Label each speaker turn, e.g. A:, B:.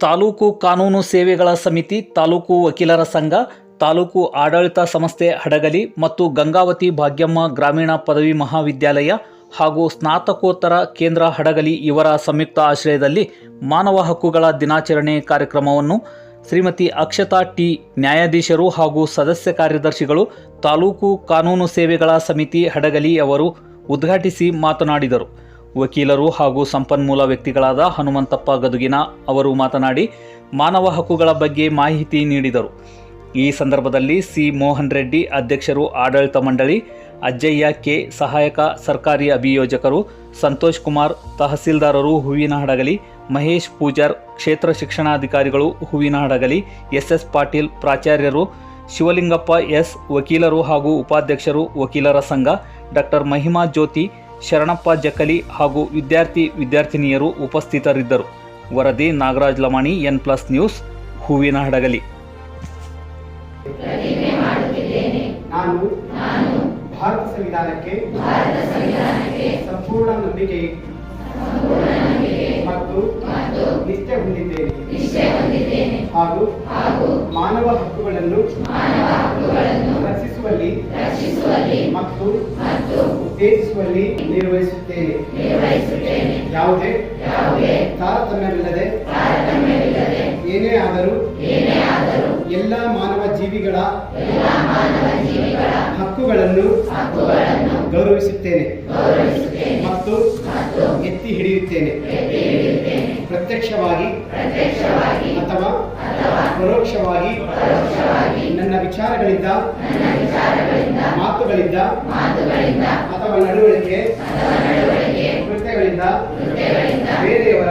A: ತಾಲೂಕು ಕಾನೂನು ಸೇವೆಗಳ ಸಮಿತಿ, ತಾಲೂಕು ವಕೀಲರ ಸಂಘ, ತಾಲೂಕು ಆಡಳಿತ ಸಂಸ್ಥೆ ಹಡಗಲಿ ಮತ್ತು ಗಂಗಾವತಿ ಭಾಗ್ಯಮ್ಮ ಗ್ರಾಮೀಣ ಪದವಿ ಮಹಾವಿದ್ಯಾಲಯ ಹಾಗೂ ಸ್ನಾತಕೋತ್ತರ ಕೇಂದ್ರ ಹಡಗಲಿ ಇವರ ಸಂಯುಕ್ತ ಆಶ್ರಯದಲ್ಲಿ ಮಾನವ ಹಕ್ಕುಗಳ ದಿನಾಚರಣೆ ಕಾರ್ಯಕ್ರಮವನ್ನು ಶ್ರೀಮತಿ ಅಕ್ಷತಾ ಟಿ. ನ್ಯಾಯಾಧೀಶರು ಹಾಗೂ ಸದಸ್ಯ ಕಾರ್ಯದರ್ಶಿಗಳು, ತಾಲೂಕು ಕಾನೂನು ಸೇವೆಗಳ ಸಮಿತಿ ಹಡಗಲಿ ಅವರು ಉದ್ಘಾಟಿಸಿ ಮಾತನಾಡಿದರು. ವಕೀಲರು ಹಾಗೂ ಸಂಪನ್ಮೂಲ ವ್ಯಕ್ತಿಗಳಾದ ಹನುಮಂತಪ್ಪ ಗದುಗಿನ ಅವರು ಮಾತನಾಡಿ, ಮಾನವ ಹಕ್ಕುಗಳ ಬಗ್ಗೆ ಮಾಹಿತಿ ನೀಡಿದರು. ಈ ಸಂದರ್ಭದಲ್ಲಿ ಸಿ. ಮೋಹನ್ ರೆಡ್ಡಿ ಅಧ್ಯಕ್ಷರು ಆಡಳಿತ ಮಂಡಳಿ, ಅಜ್ಜಯ್ಯ ಕೆ. ಸಹಾಯಕ ಸರ್ಕಾರಿ ಅಭಿಯೋಜಕರು, ಸಂತೋಷ್ ಕುಮಾರ್ ತಹಸೀಲ್ದಾರರು ಹೂವಿನ ಹಡಗಲಿ, ಮಹೇಶ್ ಪೂಜಾರ್ ಕ್ಷೇತ್ರ ಶಿಕ್ಷಣಾಧಿಕಾರಿಗಳು ಹೂವಿನ ಹಡಗಲಿ, ಎಸ್. ಎಸ್. ಪಾಟೀಲ್ ಪ್ರಾಚಾರ್ಯರು, ಶಿವಲಿಂಗಪ್ಪ ಎಸ್. ವಕೀಲರು ಹಾಗೂ ಉಪಾಧ್ಯಕ್ಷರು ವಕೀಲರ ಸಂಘ, ಡಾಕ್ಟರ್ ಮಹಿಮಾ ಜ್ಯೋತಿ ಶರಣಪ್ಪ ಜಕಲಿ ಹಾಗೂ ವಿದ್ಯಾರ್ಥಿ ವಿದ್ಯಾರ್ಥಿನಿಯರು ಉಪಸ್ಥಿತರಿದ್ದರು. ವರದಿ Nagaraj Lamani N plus news Hoovina Hadagali.
B: ನಾನು ಭಾರತ ಸಂವಿಧಾನಕ್ಕೆ ಸಂಪೂರ್ಣ ನಂಬಿಕೆ ಮತ್ತು ನಿಷ್ಠೆ ಹೊಂದಿದ್ದೇನೆ. ಹಾಗೂ ಮಾನವ ಹಕ್ಕುಗಳನ್ನು ರಕ್ಷಿಸುವಲ್ಲಿ ಮತ್ತು ಉತ್ತೇಜಿಸುವಲ್ಲಿ ನಿರ್ವಹಿಸುತ್ತೇನೆ. ಯಾವುದೇ ತಾರತಮ್ಯವಿಲ್ಲದೆ ಏನೇ ಆದರೂ ಎಲ್ಲ ಮಾನವ ಜೀವಿಗಳ ಹಕ್ಕುಗಳನ್ನು ಗೌರವಿಸುತ್ತೇನೆ. ಮತ್ತು ಎತ್ತಿ ಹಿಡಿಯುತ್ತೇನೆ. ಪ್ರತ್ಯಕ್ಷವಾಗಿ ಅಥವಾ ಪರೋಕ್ಷವಾಗಿ ನನ್ನ ವಿಚಾರಗಳಿಂದ ಮಾತುಗಳಿಂದ ಅಥವಾ ನಡವಳಿಕೆ ಕೃತ್ಯಗಳಿಂದ ಬೇರೆಯವರ